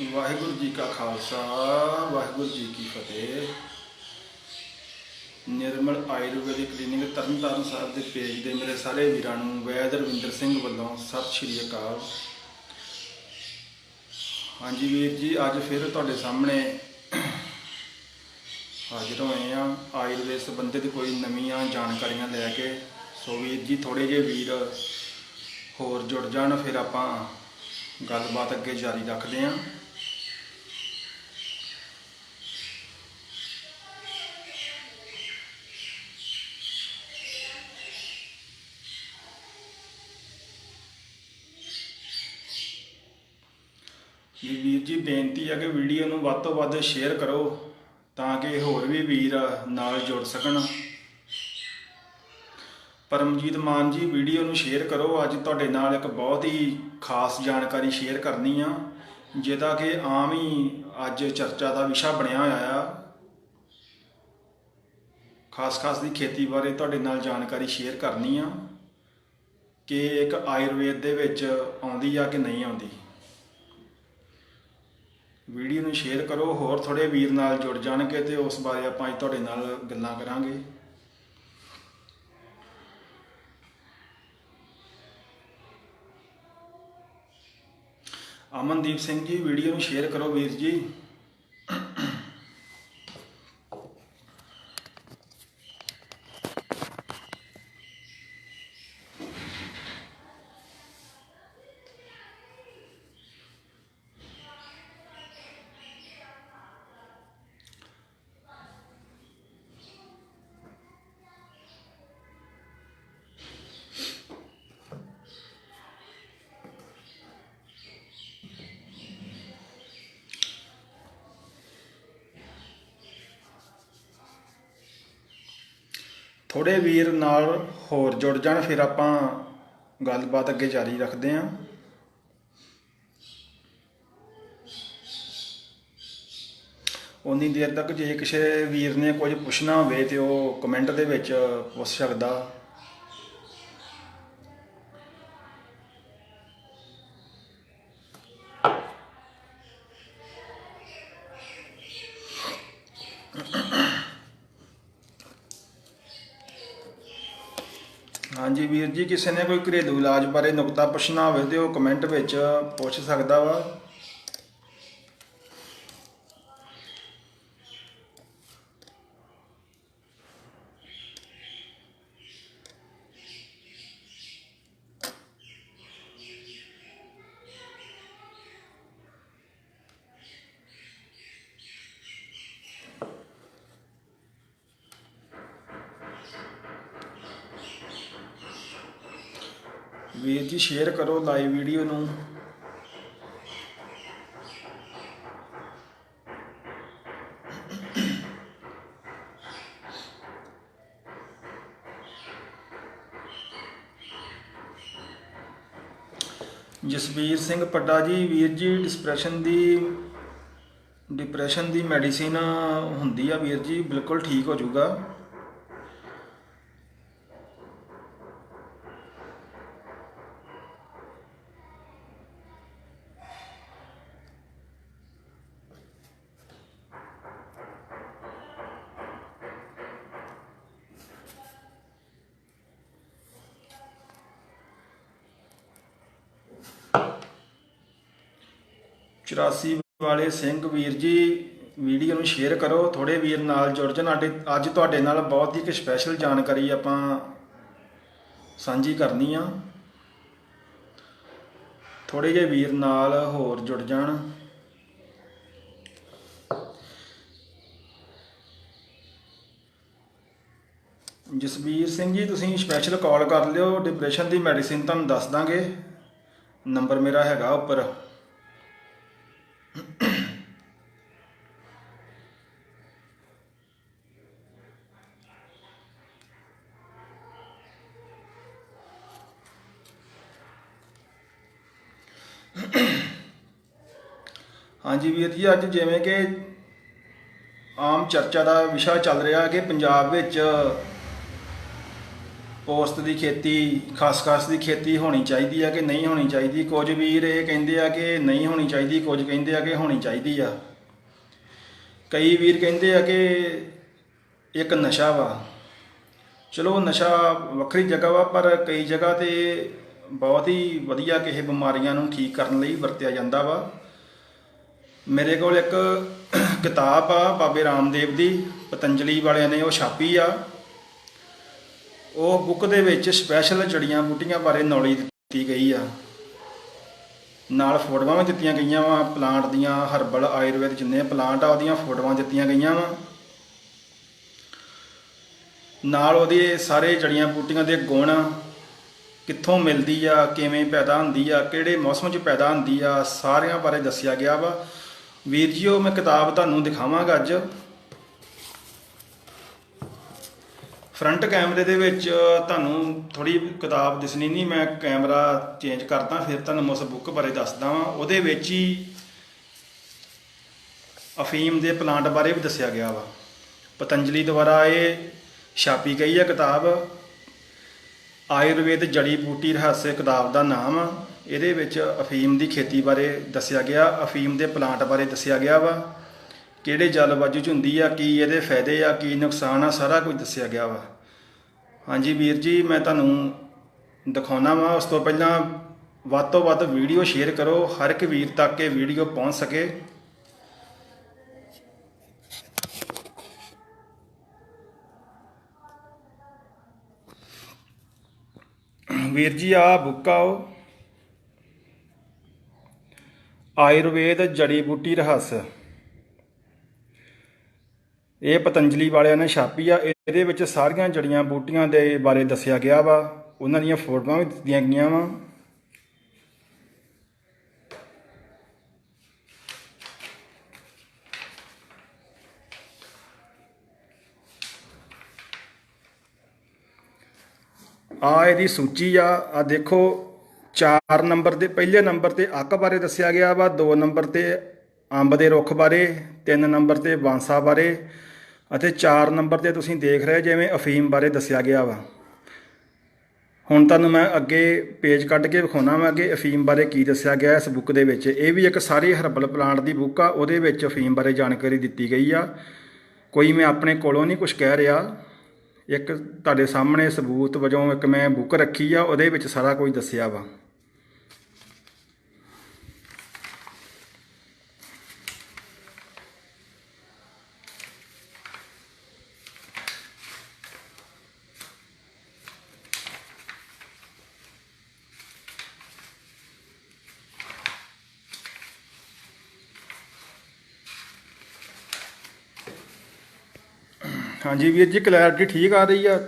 ਵਾਹਿਗੁਰੂ ਜੀ ਕਾ ਖਾਲਸਾ, ਵਾਹਿਗੁਰੂ ਜੀ ਕੀ ਫਤਿਹ। ਨਿਰਮਲ ਆਯੁਰਵੈਦਿਕ ਕਲੀਨਿਕ ਤਰਨਤਾਰਨ ਸਾਹਿਬ ਦੇ ਪੇਜ ਦੇ ਮੇਰੇ ਸਾਰੇ ਵੀਰਾਂ ਨੂੰ ਵੈਦ ਰਵਿੰਦਰ ਸਿੰਘ ਵੱਲੋਂ ਸਤਿ ਸ਼੍ਰੀ ਅਕਾਲ। ਹਾਂਜੀ ਵੀਰ ਜੀ, ਅੱਜ ਫਿਰ ਤੁਹਾਡੇ ਸਾਹਮਣੇ ਹਾਜ਼ਰ ਹੋਏ ਆ ਆਯੁਰਵੇਦ ਸੰਬੰਧਿਤ ਕੋਈ ਨਵੀਆਂ ਜਾਣਕਾਰੀਆਂ ਲੈ ਕੇ। ਸੋ ਵੀਰ ਜੀ ਥੋੜੇ ਜਿਹੇ ਵੀਰ ਹੋਰ ਜੁੜ ਜਾਣ, ਫਿਰ ਆਪਾਂ ਗੱਲਬਾਤ ਅੱਗੇ ਜਾਰੀ ਰੱਖਦੇ ਹਾਂ। ਜੀ ਵੀਰ ਜੀ, ਬੇਨਤੀ ਹੈ ਕਿ ਵੀਡੀਓ ਨੂੰ ਵੱਧ ਤੋਂ ਵੱਧ ਸ਼ੇਅਰ ਕਰੋ ਤਾਂ ਕਿ ਹੋਰ ਵੀ ਵੀਰ ਨਾਲ ਜੁੜ ਸਕਣ। ਪਰਮਜੀਤ ਮਾਨ ਜੀ, ਵੀਡੀਓ ਨੂੰ ਸ਼ੇਅਰ ਕਰੋ। ਅੱਜ ਤੁਹਾਡੇ ਨਾਲ ਇੱਕ ਬਹੁਤ ਹੀ ਖਾਸ ਜਾਣਕਾਰੀ ਸ਼ੇਅਰ ਕਰਨੀ ਆ, ਜਿਹਦਾ ਕਿ ਆਮ ਹੀ ਅੱਜ ਚਰਚਾ ਦਾ ਵਿਸ਼ਾ ਬਣਿਆ ਹੋਇਆ ਆ। ਖਾਸ-ਖਾਸ ਦੀ ਖੇਤੀ ਬਾਰੇ ਤੁਹਾਡੇ ਨਾਲ ਜਾਣਕਾਰੀ ਸ਼ੇਅਰ ਕਰਨੀ ਆ ਕਿ ਇੱਕ ਆਯੁਰਵੇਦ ਦੇ ਵਿੱਚ ਆਉਂਦੀ ਆ ਕਿ ਨਹੀਂ ਆਉਂਦੀ? ਵੀਡੀਓ ਨੂੰ ਸ਼ੇਅਰ ਕਰੋ, ਹੋਰ ਥੋੜੇ ਵੀਰ ਨਾਲ ਜੁੜ ਜਾਣਗੇ ਤੇ ਉਸ ਬਾਰੇ ਆਪਾਂ ਅੱਜ ਤੁਹਾਡੇ ਨਾਲ ਗੱਲਾਂ ਕਰਾਂਗੇ। ਅਮਨਦੀਪ ਸਿੰਘ ਜੀ, ਵੀਡੀਓ ਨੂੰ ਸ਼ੇਅਰ ਕਰੋ ਵੀਰ ਜੀ। ਥੋੜੇ ਵੀਰ ਨਾਲ ਹੋਰ ਜੁੜ ਜਾਣ, ਫਿਰ ਆਪਾਂ ਗੱਲਬਾਤ ਅੱਗੇ ਜਾਰੀ ਰੱਖਦੇ ਹਾਂ। ਉਨੀ ਦੇਰ ਤੱਕ ਜੇ ਕਿਸੇ ਵੀਰ ਨੇ ਕੁਝ ਪੁੱਛਣਾ ਹੋਵੇ ਤੇ ਉਹ ਕਮੈਂਟ ਦੇ ਵਿੱਚ ਪੁੱਛ ਸਕਦਾ ਹਾਂਜੀ ਵੀਰ ਜੀ, ਕਿਸੇ ਨੇ ਕੋਈ ਘਰੇਲੂ ਇਲਾਜ ਬਾਰੇ ਨੁਕਤਾ ਪੁੱਛਣਾ ਹੋਵੇ ਤੇ ਉਹ ਕਮੈਂਟ ਵਿੱਚ ਪੁੱਛ ਸਕਦਾ ਵਾ। ਵੀਰ ਜੀ ਸ਼ੇਅਰ ਕਰੋ ਲਾਈਵ ਵੀਡੀਓ ਨੂੰ। ਜਸਵੀਰ ਸਿੰਘ ਪੱਡਾ ਜੀ, ਵੀਰ ਜੀ ਡਿਸਪ੍ਰੈਸ਼ਨ ਦੀ ਡਿਪਰੈਸ਼ਨ ਦੀ ਮੈਡੀਸਿਨ ਹੁੰਦੀ ਆ ਵੀਰ ਜੀ, ਬਿਲਕੁਲ ਠੀਕ ਹੋ ਜਾਊਗਾ। ਚੁਰਾਸੀ ਵਾਲੇ ਸਿੰਘ ਵੀਰ ਜੀ, ਵੀਡੀਓ ਨੂੰ ਸ਼ੇਅਰ ਕਰੋ ਥੋੜੇ ਵੀਰ ਨਾਲ ਜੁੜ ਜਾਣ। ਸਾਡੇ ਅੱਜ ਤੁਹਾਡੇ ਨਾਲ ਬਹੁਤ ਹੀ ਇੱਕ ਸਪੈਸ਼ਲ ਜਾਣਕਾਰੀ ਆਪਾਂ ਸਾਂਝੀ ਕਰਨੀ ਆ। ਥੋੜੇ ਜਿਹੇ ਵੀਰ ਨਾਲ ਹੋਰ ਜੁੜ ਜਾਣ। ਜਸਬੀਰ ਸਿੰਘ ਜੀ, ਤੁਸੀਂ ਸਪੈਸ਼ਲ ਕਾਲ ਕਰ ਲਿਓ। ਡਿਪਰੈਸ਼ਨ ਦੀ ਮੈਡੀਸਿਨ ਤੁਹਾਨੂੰ ਦੱਸ ਦਾਂਗੇ। ਨੰਬਰ ਮੇਰਾ ਹੈਗਾ ਉੱਪਰ। ਹਾਂਜੀ ਵੀਰ ਜੀ, ਅੱਜ ਜਿਵੇਂ ਕਿ ਆਮ ਚਰਚਾ ਦਾ ਵਿਸ਼ਾ ਚੱਲ ਰਿਹਾ ਕਿ ਪੰਜਾਬ ਵਿੱਚ ਪੋਸਤ ਦੀ ਖੇਤੀ, ਖਾਸ ਖਾਸ ਦੀ ਖੇਤੀ ਹੋਣੀ ਚਾਹੀਦੀ ਆ ਕਿ ਨਹੀਂ ਹੋਣੀ ਚਾਹੀਦੀ? ਕੁਝ ਵੀਰ ਇਹ ਕਹਿੰਦੇ ਆ ਕਿ ਨਹੀਂ ਹੋਣੀ ਚਾਹੀਦੀ, ਕੁਝ ਕਹਿੰਦੇ ਆ ਕਿ ਹੋਣੀ ਚਾਹੀਦੀ ਆ। ਕਈ ਵੀਰ ਕਹਿੰਦੇ ਆ ਕਿ ਇੱਕ ਨਸ਼ਾ ਵਾ। ਚਲੋ, ਨਸ਼ਾ ਵੱਖਰੀ ਜਗ੍ਹਾ ਵਾ, ਪਰ ਕਈ ਜਗ੍ਹਾ ਤੇ ਬਹੁਤ ਹੀ ਵਧੀਆ ਕਿਸੇ ਬਿਮਾਰੀਆਂ ਨੂੰ ਠੀਕ ਕਰਨ ਲਈ ਵਰਤਿਆ ਜਾਂਦਾ ਵਾ। ਮੇਰੇ ਕੋਲ ਇੱਕ ਕਿਤਾਬ ਆ, ਬਾਬੇ ਰਾਮਦੇਵ ਦੀ, ਪਤੰਜਲੀ ਵਾਲਿਆਂ ਨੇ, ਉਹ ਛਾਪੀ ਆ। ਉਹ ਬੁੱਕ ਦੇ ਵਿੱਚ ਸਪੈਸ਼ਲ ਜੜੀਆਂ ਬੂਟੀਆਂ ਬਾਰੇ ਨੌਲੇਜ ਦਿੱਤੀ ਗਈ ਆ। ਨਾਲ ਫੋਟੋਆਂ ਵੀ ਦਿੱਤੀਆਂ ਗਈਆਂ ਵਾ ਪਲਾਂਟ ਦੀਆਂ ਹਰਬਲ ਆਯੁਰਵੇਦ ਜਿੰਨੇ ਪਲਾਂਟ ਆ, ਉਹਦੀਆਂ ਫੋਟੋਆਂ ਦਿੱਤੀਆਂ ਗਈਆਂ ਵਾ। ਨਾਲ ਉਹਦੇ ਸਾਰੇ ਜੜੀਆਂ ਬੂਟੀਆਂ ਦੇ ਗੁਣ ਕਿੱਥੋਂ ਮਿਲਦੀ ਆ, ਕਿਵੇਂ ਪੈਦਾ ਹੁੰਦੀ ਆ, ਕਿਹੜੇ ਮੌਸਮ 'ਚ ਪੈਦਾ ਹੁੰਦੀ ਆ, ਸਾਰਿਆਂ ਬਾਰੇ ਦੱਸਿਆ ਗਿਆ ਵਾ। ਵੀਰ ਜੀਓ, ਮੈਂ ਕਿਤਾਬ ਤੁਹਾਨੂੰ ਦਿਖਾਵਾਂਗਾ ਅੱਜ। ਫਰੰਟ ਕੈਮਰੇ ਦੇ ਵਿੱਚ ਤੁਹਾਨੂੰ ਥੋੜੀ ਕਿਤਾਬ ਦਿਸਣੀ ਨਹੀਂ, ਮੈਂ ਕੈਮਰਾ ਚੇਂਜ ਕਰਦਾ, ਫਿਰ ਤੁਹਾਨੂੰ ਮੈਂ ਉਸ ਬੁੱਕ ਬਾਰੇ ਦੱਸਦਾ ਵਾਂ। ਉਹਦੇ ਵਿੱਚ ਹੀ ਅਫੀਮ ਦੇ ਪਲਾਂਟ ਬਾਰੇ ਵੀ ਦੱਸਿਆ ਗਿਆ ਵਾ। ਪਤੰਜਲੀ ਦੁਆਰਾ ਇਹ ਛਾਪੀ ਗਈ ਹੈ ਕਿਤਾਬ। ਆਯੁਰਵੇਦ ਜੜੀ ਬੂਟੀ ਰਹੱਸ ਕਿਤਾਬ ਦਾ ਨਾਮ। ਆ ਇਹਦੇ ਵਿੱਚ ਅਫੀਮ ਦੀ ਖੇਤੀ ਬਾਰੇ ਦੱਸਿਆ ਗਿਆ, ਅਫੀਮ ਦੇ ਪਲਾਂਟ ਬਾਰੇ ਦੱਸਿਆ ਗਿਆ ਵਾ। ਕਿਹੜੇ ਜਲਵਾਯੂ ਚ ਹੁੰਦੀ ਆ, ਕੀ ਇਹਦੇ ਫਾਇਦੇ ਆ, ਕੀ ਨੁਕਸਾਨ ਆ, ਸਾਰਾ ਕੁਝ ਦੱਸਿਆ ਗਿਆ ਵਾ। ਹਾਂਜੀ ਵੀਰ ਜੀ, ਮੈਂ ਤੁਹਾਨੂੰ ਦਿਖਾਉਣਾ ਵਾ। ਉਸ ਤੋਂ ਪਹਿਲਾਂ ਵੱਧ ਤੋਂ ਵੱਧ ਵੀਡੀਓ ਸ਼ੇਅਰ ਕਰੋ। ਹਰ ਇੱਕ ਵੀਰ ਤੱਕ ਇਹ ਵੀਡੀਓ ਪਹੁੰਚ ਸਕੇ। ਵੀਰ ਜੀ ਆ ਬੁੱਕ ਆ ਉਹ। ਆਯੁਰਵੇਦ ਜੜੀ ਬੂਟੀ ਰਹੱਸ। ਇਹ ਪਤੰਜਲੀ ਵਾਲਿਆਂ ਨੇ ਛਾਪੀ ਆ। ਇਹਦੇ ਵਿੱਚ ਸਾਰੀਆਂ ਜੜੀਆਂ ਬੂਟੀਆਂ ਦੇ ਬਾਰੇ ਦੱਸਿਆ ਗਿਆ ਵਾ। ਉਹਨਾਂ ਦੀਆਂ ਫੋਟੋਆਂ ਵੀ ਦਿੱਤੀਆਂ ਗਈਆਂ ਵਾ। ਆ ਇਹਦੀ ਸੂਚੀ ਆ ਆ ਦੇਖੋ 4 ਨੰਬਰ ਦੇ, ਪਹਿਲੇ ਨੰਬਰ ਤੇ ਅੱਕ ਬਾਰੇ ਦੱਸਿਆ ਗਿਆ ਵਾ 2 ਨੰਬਰ ਤੇ ਅੰਬ ਦੇ ਰੁੱਖ ਬਾਰੇ 3 ਨੰਬਰ ਤੇ ਬਾਂਸਾ ਬਾਰੇ, ਅਤੇ 4 ਨੰਬਰ ਤੇ ਤੁਸੀਂ ਦੇਖ ਰਹੇ ਜਿਵੇਂ ਅਫੀਮ ਬਾਰੇ ਦੱਸਿਆ ਗਿਆ ਵਾ। ਹੁਣ ਤੁਹਾਨੂੰ ਮੈਂ ਅੱਗੇ ਪੇਜ ਕੱਢ ਕੇ ਵਿਖਾਉਣਾ ਵਾ ਅੱਗੇ ਅਫੀਮ ਬਾਰੇ ਕੀ ਦੱਸਿਆ ਗਿਆ ਇਸ ਬੁੱਕ ਦੇ ਵਿੱਚ। ਇਹ ਵੀ ਇੱਕ ਸਾਰੀ ਹਰਬਲ ਪਲਾਂਟ ਦੀ ਬੁੱਕ ਆ, ਉਹਦੇ ਵਿੱਚ ਅਫੀਮ ਬਾਰੇ ਜਾਣਕਾਰੀ ਦਿੱਤੀ ਗਈ ਆ। ਕੋਈ ਮੈਂ ਆਪਣੇ ਕੋਲੋਂ ਨਹੀਂ ਕੁਝ ਕਹਿ ਰਿਹਾ। ਇੱਕ ਤੁਹਾਡੇ ਸਾਹਮਣੇ ਸਬੂਤ ਵਜੋਂ ਇੱਕ ਮੈਂ ਬੁੱਕ ਰੱਖੀ ਆ, ਉਹਦੇ ਵਿੱਚ ਸਾਰਾ ਕੁਝ ਦੱਸਿਆ ਵਾ। ਹਾਂਜੀ ਵੀਰ ਜੀ ਕਲੈਰਿਟੀ ਠੀਕ ਆ ਰਹੀ ਆ?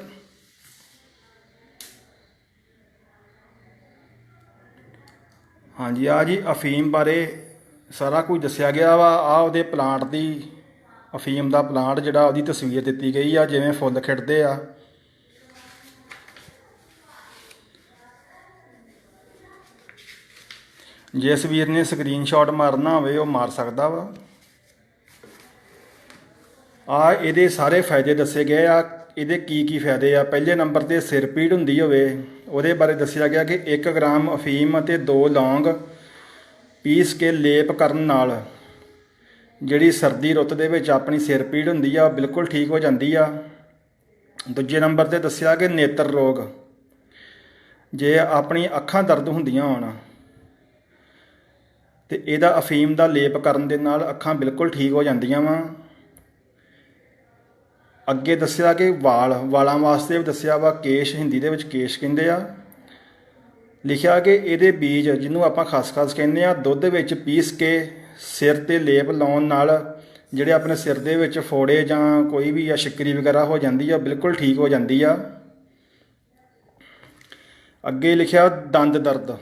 ਹਾਂਜੀ, ਆ ਜੀ ਅਫੀਮ ਬਾਰੇ ਸਾਰਾ ਕੁਝ ਦੱਸਿਆ ਗਿਆ ਵਾ। ਆ ਉਹਦੇ ਪਲਾਂਟ ਦੀ, ਅਫੀਮ ਦਾ ਪਲਾਂਟ ਜਿਹੜਾ ਉਹਦੀ ਤਸਵੀਰ ਦਿੱਤੀ ਗਈ ਆ, ਜਿਵੇਂ ਫੁੱਲ ਖਿੜਦੇ ਆ। ਜਿਸ ਵੀਰ ਨੇ ਸਕਰੀਨਸ਼ਾਟ ਮਾਰਨਾ ਹੋਵੇ, ਉਹ ਮਾਰ ਸਕਦਾ ਵਾ। ਆ ਇਹਦੇ ਸਾਰੇ ਫਾਇਦੇ ਦੱਸੇ ਗਏ ਆ। ਇਹਦੇ ਕੀ ਕੀ ਫਾਇਦੇ ਆ? ਪਹਿਲੇ ਨੰਬਰ ਤੇ ਸਿਰ ਪੀੜ ਹੁੰਦੀ ਹੋਵੇ, ਉਹਦੇ ਬਾਰੇ ਦੱਸਿਆ ਗਿਆ ਕਿ 1 ਗ੍ਰਾਮ ਅਫੀਮ ਅਤੇ 2 ਲੌਂਗ ਪੀਸ ਕੇ ਲੇਪ ਕਰਨ ਨਾਲ ਜਿਹੜੀ ਸਰਦੀ ਰੁੱਤ ਦੇ ਵਿੱਚ ਆਪਣੀ ਸਿਰ ਪੀੜ ਹੁੰਦੀ ਆ, ਉਹ ਬਿਲਕੁਲ ਠੀਕ ਹੋ ਜਾਂਦੀ ਆ। ਦੂਜੇ ਨੰਬਰ ਤੇ ਦੱਸਿਆ ਕਿ ਨੇਤਰ ਰੋਗ, ਜੇ ਆਪਣੀ ਅੱਖਾਂ ਦਰਦ ਹੁੰਦੀਆਂ ਹੋਣ, ਤੇ ਇਹਦਾ ਅਫੀਮ ਦਾ ਲੇਪ ਕਰਨ ਦੇ ਨਾਲ ਅੱਖਾਂ ਬਿਲਕੁਲ ਠੀਕ ਹੋ ਜਾਂਦੀਆਂ ਵਾ। ਅੱਗੇ ਦੱਸਿਆ ਕਿ ਵਾਲ, ਵਾਲਾਂ ਵਾਸਤੇ ਵੀ ਦੱਸਿਆ ਵਾ, ਕੇਸ਼, ਹਿੰਦੀ ਦੇ ਵਿੱਚ ਕੇਸ਼ ਕਹਿੰਦੇ ਆ। ਲਿਖਿਆ ਕਿ ਇਹਦੇ ਬੀਜ ਜਿਹਨੂੰ ਆਪਾਂ ਖਸਖਸ ਕਹਿੰਦੇ ਆ, ਦੁੱਧ ਵਿੱਚ ਪੀਸ ਕੇ ਸਿਰ ਤੇ ਲੇਪ ਲਾਉਣ ਨਾਲ ਜਿਹੜੇ ਆਪਣੇ ਸਿਰ ਦੇ ਵਿੱਚ ਫੋੜੇ ਜਾਂ ਕੋਈ ਵੀ ਆ ਸ਼ਿਕਰੀ ਵਗੈਰਾ ਹੋ ਜਾਂਦੀ ਆ ਬਿਲਕੁਲ ਠੀਕ ਹੋ ਜਾਂਦੀ ਆ। ਅੱਗੇ ਲਿਖਿਆ ਦੰਦ ਦਰਦ।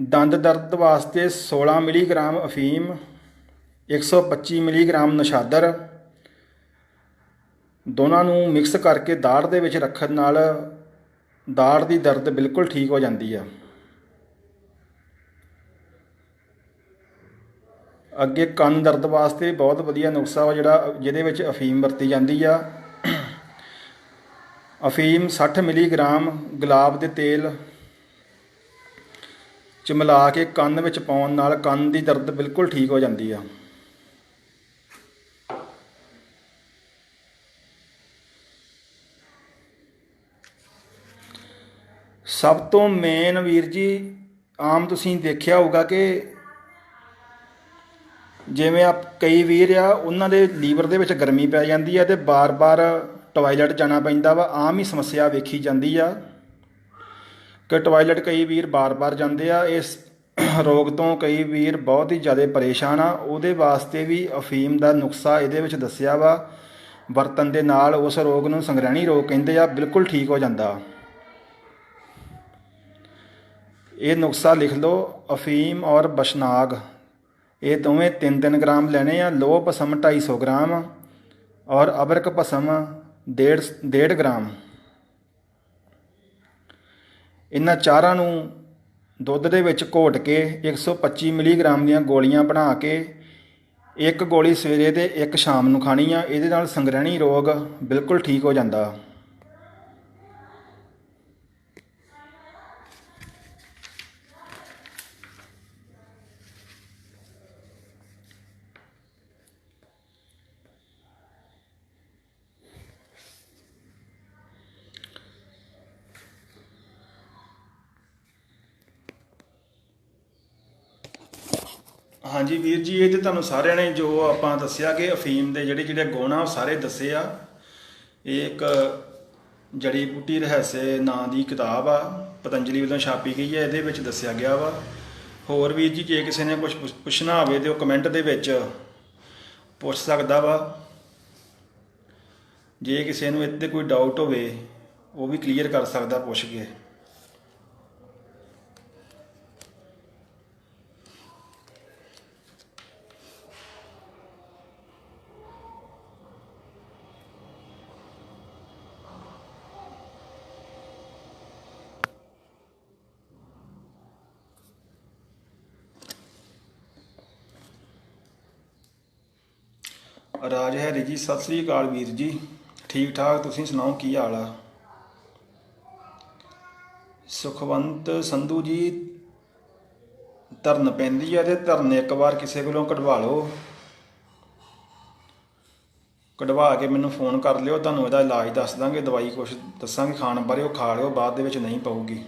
ਦੰਦ ਦਰਦ ਵਾਸਤੇ 16 ਮਿਲੀਗ੍ਰਾਮ ਅਫੀਮ 125 ਮਿਲੀਗ੍ਰਾਮ ਨਸ਼ਾਦਰ ਦੋਨਾਂ ਨੂੰ ਮਿਕਸ ਕਰਕੇ ਦਾੜ੍ਹ ਦੇ ਵਿੱਚ ਰੱਖਣ ਨਾਲ ਦਾੜ ਦੀ ਦਰਦ ਬਿਲਕੁਲ ਠੀਕ ਹੋ ਜਾਂਦੀ ਆ। ਅੱਗੇ ਕੰਨ ਦਰਦ ਵਾਸਤੇ ਬਹੁਤ ਵਧੀਆ ਨੁਸਖਾ ਵਾ ਜਿਹੜਾ ਜਿਹਦੇ ਵਿੱਚ ਅਫੀਮ ਵਰਤੀ ਜਾਂਦੀ ਆ। ਅਫੀਮ 60 ਮਿਲੀਗ੍ਰਾਮ ਗੁਲਾਬ ਦੇ ਤੇਲ ਚ ਮਿਲਾ ਕੇ ਕੰਨ ਵਿੱਚ ਪਾਉਣ ਨਾਲ ਕੰਨ ਦੀ ਦਰਦ ਬਿਲਕੁਲ ਠੀਕ ਹੋ ਜਾਂਦੀ ਆ। ਸਭ ਤੋਂ ਮੇਨ ਵੀਰ ਜੀ, ਆਮ ਤੁਸੀਂ ਦੇਖਿਆ ਹੋਊਗਾ ਕਿ ਜਿਵੇਂ ਆ ਕਈ ਵੀਰ ਆ, ਉਹਨਾਂ ਦੇ ਲੀਵਰ ਦੇ ਵਿੱਚ ਗਰਮੀ ਪੈ ਜਾਂਦੀ ਆ ਤੇ ਬਾਰ-ਬਾਰ ਟਾਇਲਟ ਜਾਣਾ ਪੈਂਦਾ ਵਾ, ਆਮ ਹੀ ਸਮੱਸਿਆ ਵੇਖੀ ਜਾਂਦੀ ਆ ਕਿ ਟਾਇਲਟ ਕਈ ਵੀਰ ਬਾਰ-ਬਾਰ ਜਾਂਦੇ ਆ, ਇਸ ਰੋਗ ਤੋਂ ਕਈ ਵੀਰ ਬਹੁਤ ਹੀ ਜ਼ਿਆਦਾ ਪਰੇਸ਼ਾਨ ਆ, ਉਹਦੇ ਵਾਸਤੇ ਵੀ ਅਫੀਮ ਦਾ ਨੁਕਸਾ ਇਹਦੇ ਵਿੱਚ ਦੱਸਿਆ ਵਾ, ਵਰਤਨ ਦੇ ਨਾਲ ਉਸ ਰੋਗ ਨੂੰ ਸੰਗ੍ਰਹਿਣੀ ਰੋਗ ਕਹਿੰਦੇ ਆ, ਬਿਲਕੁਲ ਠੀਕ ਹੋ ਜਾਂਦਾ। ਇਹ ਨੁਸਖਾ ਲਿਖ ਲਓ, ਅਫੀਮ ਔਰ ਬਸ਼ਨਾਗ। ਇਹ ਦੋਵੇਂ 3-3 ਗ੍ਰਾਮ ਲੈਣੇ ਆ ਲੋਹ ਭਸਮ 250 ਗ੍ਰਾਮ ਔਰ ਅਬਰਕ ਭਸਮ 1.5 1.5 ਗ੍ਰਾਮ। ਇਹਨਾਂ ਚਾਰਾਂ ਨੂੰ ਦੁੱਧ ਦੇ ਵਿੱਚ ਘੋਟ ਕੇ 125 ਮਿਲੀਗ੍ਰਾਮ ਦੀਆਂ ਗੋਲੀਆਂ ਬਣਾ ਕੇ ਇੱਕ ਗੋਲੀ ਸਵੇਰੇ ਤੇ ਇੱਕ ਸ਼ਾਮ ਨੂੰ ਖਾਣੀ ਆ। ਇਹਦੇ ਨਾਲ ਸੰਗ੍ਰਹਿਣੀ ਰੋਗ ਬਿਲਕੁਲ ਠੀਕ ਹੋ ਜਾਂਦਾ। ਹਾਂਜੀ ਵੀਰ ਜੀ, ਇਹ ਤੇ ਤੁਹਾਨੂੰ ਸਾਰਿਆਂ ਨੇ ਜੋ ਆਪਾਂ ਦੱਸਿਆ ਕਿ ਅਫੀਮ ਦੇ ਜਿਹੜੇ ਜਿਹੜੇ ਗੁਣ ਆ, ਉਹ ਸਾਰੇ ਦੱਸੇ ਆ। ਇਹ ਇੱਕ ਜੜੀ ਬੂਟੀ ਰਹੱਸੇ ਨਾਂ ਦੀ ਕਿਤਾਬ ਆ, ਪਤੰਜਲੀ ਵੱਲੋਂ ਛਾਪੀ ਗਈ ਹੈ, ਇਹਦੇ ਵਿੱਚ ਦੱਸਿਆ ਗਿਆ ਵਾ। ਹੋਰ ਵੀਰ ਜੀ, ਜੇ ਕਿਸੇ ਨੇ ਕੁਝ ਪੁੱਛਣਾ ਹੋਵੇ ਤੇ ਉਹ ਕਮੈਂਟ ਦੇ ਵਿੱਚ ਪੁੱਛ ਸਕਦਾ ਵਾ। ਜੇ ਕਿਸੇ ਨੂੰ ਇੱਥੇ ਕੋਈ ਡਾਊਟ ਹੋਵੇ, ਉਹ ਵੀ ਕਲੀਅਰ ਕਰ ਸਕਦਾ ਪੁੱਛ ਕੇ। ਰਾਜ ਹੈਰੀ ਜੀ, ਸਤਿ ਸ੍ਰੀ ਅਕਾਲ ਵੀਰ ਜੀ। ਠੀਕ ਠਾਕ, ਤੁਸੀਂ ਸੁਣਾਓ ਕੀ ਹਾਲ ਆ? ਸੁਖਵੰਤ ਸੰਧੂ ਜੀ, ਧਰਨ ਪੈਂਦੀ ਆ ਤੇ ਧਰਨ ਇੱਕ ਵਾਰ ਕਿਸੇ ਕੋਲੋਂ ਕਢਵਾ ਲਓ। ਕਢਵਾ ਕੇ ਮੈਨੂੰ ਫੋਨ ਕਰ ਲਿਓ, ਤੁਹਾਨੂੰ ਇਹਦਾ ਇਲਾਜ ਦੱਸ ਦਾਂਗੇ, ਦਵਾਈ ਕੁਛ ਦੱਸਾਂਗੇ, ਖਾਣ ਬਾਰੇ ਉਹ ਖਾ ਲਿਓ, ਬਾਅਦ ਦੇ ਵਿੱਚ ਨਹੀਂ ਪਊਗੀ।